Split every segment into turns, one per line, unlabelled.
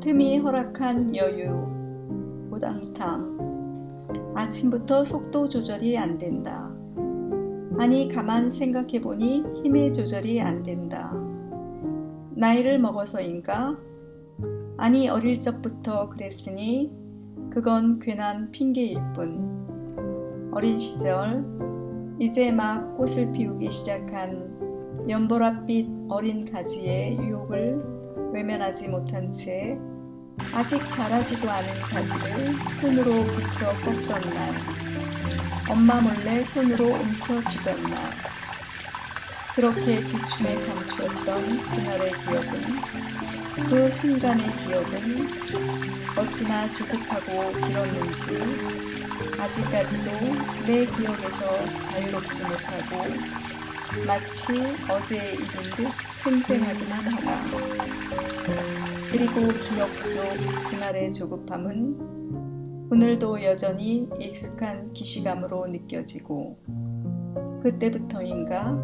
틈이 허락한 여유, 우당탕. 아침부터 속도 조절이 안 된다. 아니, 가만 생각해 보니 힘의 조절이 안 된다. 나이를 먹어서인가? 아니, 어릴 적부터 그랬으니 그건 괜한 핑계일 뿐. 어린 시절, 이제 막 꽃을 피우기 시작한 연보랏빛 어린 가지의 유혹을 외면하지 못한 채 아직 자라지도 않은 가지를 손으로 부터 꺾던 날, 엄마 몰래 손으로 움켜쥐던 날, 그렇게 비춤에 감추었던 그날의 기억은, 그 순간의 기억은 어찌나 조급하고 길었는지 아직까지도 내 기억에서 자유롭지 못하고 마치 어제의 일인 듯 생생하기만 하다. 그리고 기억 속 그날의 조급함은 오늘도 여전히 익숙한 기시감으로 느껴지고 그때부터인가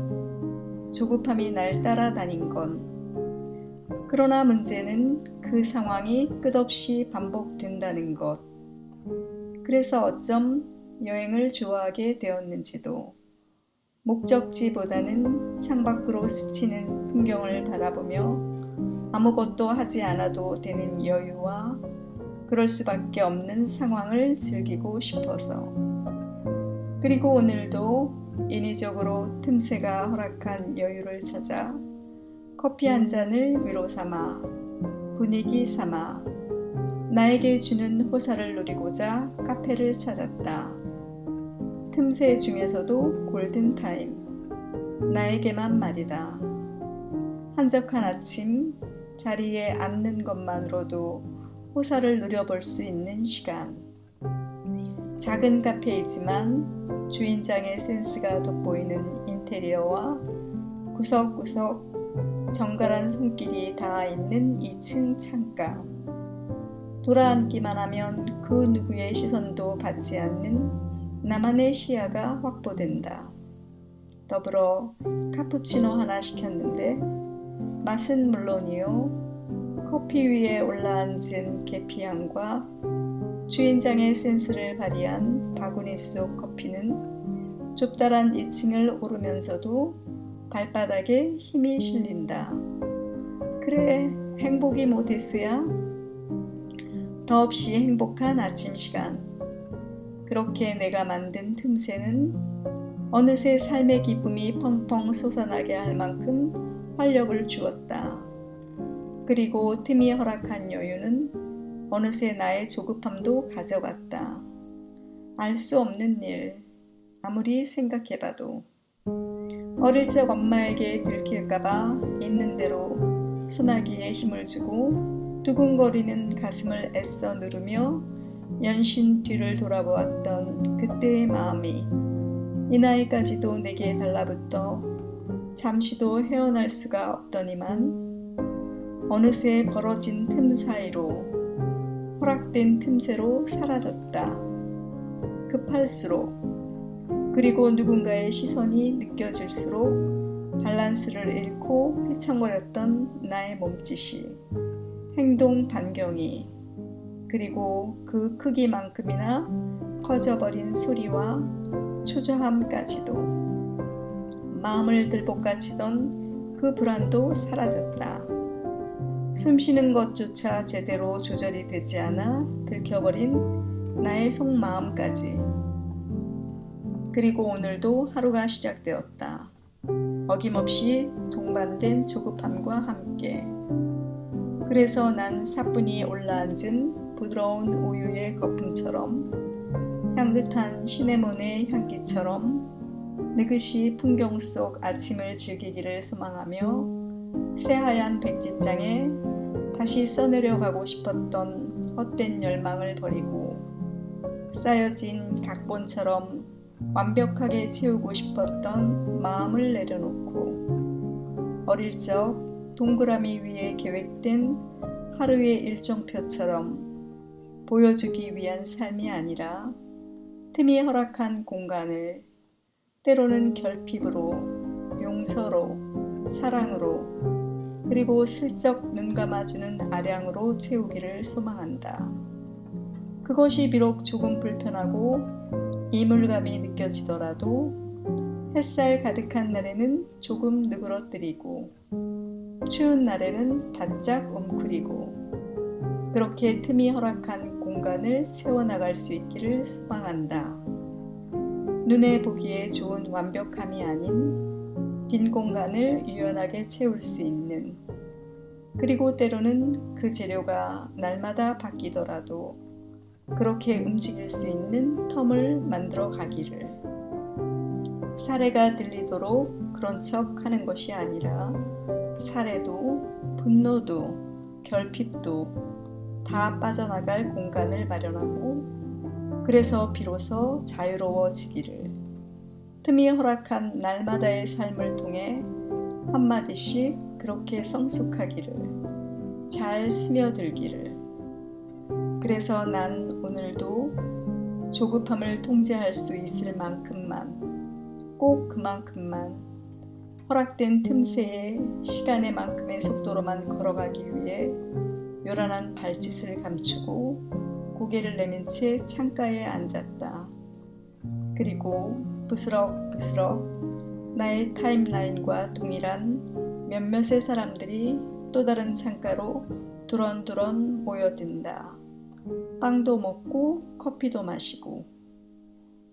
조급함이 날 따라다닌 건 그러나 문제는 그 상황이 끝없이 반복된다는 것. 그래서 어쩜 여행을 좋아하게 되었는지도 목적지보다는 창밖으로 스치는 풍경을 바라보며 아무것도 하지 않아도 되는 여유와 그럴 수밖에 없는 상황을 즐기고 싶어서. 그리고 오늘도 인위적으로 틈새가 허락한 여유를 찾아 커피 한 잔을 위로 삼아 분위기 삼아 나에게 주는 호사를 누리고자 카페를 찾았다. 틈새 중에서도 골든타임. 나에게만 말이다. 한적한 아침 자리에 앉는 것만으로도 호사를 누려볼 수 있는 시간. 작은 카페이지만 주인장의 센스가 돋보이는 인테리어와 구석구석 정갈한 손길이 닿아 있는 2층 창가. 돌아앉기만 하면 그 누구의 시선도 받지 않는 나만의 시야가 확보된다. 더불어 카푸치노 하나 시켰는데 맛은 물론이요. 커피 위에 올라앉은 계피향과 주인장의 센스를 발휘한 바구니 속 커피는 좁다란 2층을 오르면서도 발바닥에 힘이 실린다. 그래, 행복이 뭐 대수야? 더없이 행복한 아침 시간. 그렇게 내가 만든 틈새는 어느새 삶의 기쁨이 펑펑 솟아나게 할 만큼 활력을 주었다. 그리고 틈이 허락한 여유는 어느새 나의 조급함도 가져갔다. 알 수 없는 일, 아무리 생각해봐도. 어릴 적 엄마에게 들킬까봐 있는 대로 소나기에 힘을 주고 두근거리는 가슴을 애써 누르며 연신 뒤를 돌아보았던 그때의 마음이 이 나이까지도 내게 달라붙어 잠시도 헤어날 수가 없더니만 어느새 벌어진 틈 사이로 허락된 틈새로 사라졌다. 급할수록 그리고 누군가의 시선이 느껴질수록 밸런스를 잃고 휘청거렸던 나의 몸짓이 행동 반경이 그리고 그 크기만큼이나 커져버린 소리와 초조함까지도 마음을 들볶아치던 그 불안도 사라졌다. 숨 쉬는 것조차 제대로 조절이 되지 않아 들켜버린 나의 속마음까지. 그리고 오늘도 하루가 시작되었다. 어김없이 동반된 조급함과 함께. 그래서 난 사뿐히 올라앉은 부드러운 우유의 거품처럼 향긋한 시네몬의 향기처럼 느긋이 풍경 속 아침을 즐기기를 소망하며 새하얀 백지장에 다시 써내려가고 싶었던 헛된 열망을 버리고 쌓여진 각본처럼 완벽하게 채우고 싶었던 마음을 내려놓고 어릴 적 동그라미 위에 계획된 하루의 일정표처럼 보여주기 위한 삶이 아니라 틈이 허락한 공간을 때로는 결핍으로 용서로 사랑으로 그리고 슬쩍 눈 감아주는 아량으로 채우기를 소망한다. 그것이 비록 조금 불편하고 이물감이 느껴지더라도 햇살 가득한 날에는 조금 누그러뜨리고 추운 날에는 바짝 웅크리고 그렇게 틈이 허락한 공간을 채워나갈 수 있기를 소망한다. 눈에 보기에 좋은 완벽함이 아닌 빈 공간을 유연하게 채울 수 있는. 그리고 때로는 그 재료가 날마다 바뀌더라도 그렇게 움직일 수 있는 텀을 만들어 가기를. 사례가 들리도록 그런 척 하는 것이 아니라 사례도 분노도 결핍도 다 빠져나갈 공간을 마련하고 그래서 비로소 자유로워지기를 틈이 허락한 날마다의 삶을 통해 한마디씩 그렇게 성숙하기를 잘 스며들기를 그래서 난 오늘도 조급함을 통제할 수 있을 만큼만 꼭 그만큼만 허락된 틈새에 시간의 만큼의 속도로만 걸어가기 위해 요란한 발짓을 감추고 고개를 내민 채 창가에 앉았다. 그리고 부스럭부스럭 나의 타임라인과 동일한 몇몇의 사람들이 또 다른 창가로 두런두런 모여든다. 빵도 먹고 커피도 마시고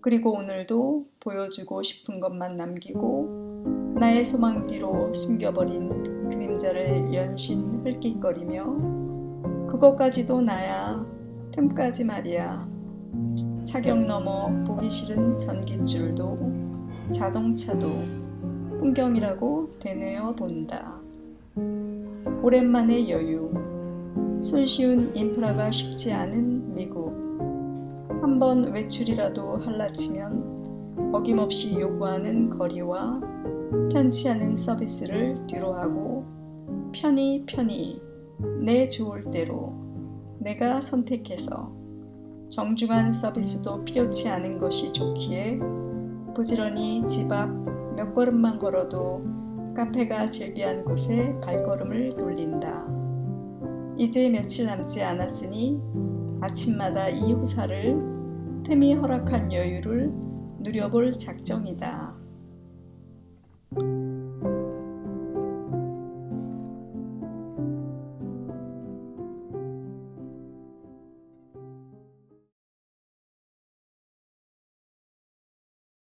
그리고 오늘도 보여주고 싶은 것만 남기고 나의 소망 뒤로 숨겨버린 그림자를 연신 흘깃거리며 그것까지도 나야 틈까지 말이야 차경 넘어 보기 싫은 전깃줄도 자동차도 풍경이라고 되뇌어 본다. 오랜만의 여유 손쉬운 인프라가 쉽지 않은 미국. 한 번 외출이라도 할라치면 어김없이 요구하는 거리와 편치 않은 서비스를 뒤로하고 편히 편히 내 좋을 대로 내가 선택해서 정중한 서비스도 필요치 않은 것이 좋기에 부지런히 집 앞 몇 걸음만 걸어도 카페가 즐비한 곳에 발걸음을 돌린다. 이제 며칠 남지 않았으니 아침마다 이 후사를 틈이 허락한 여유를 누려볼 작정이다.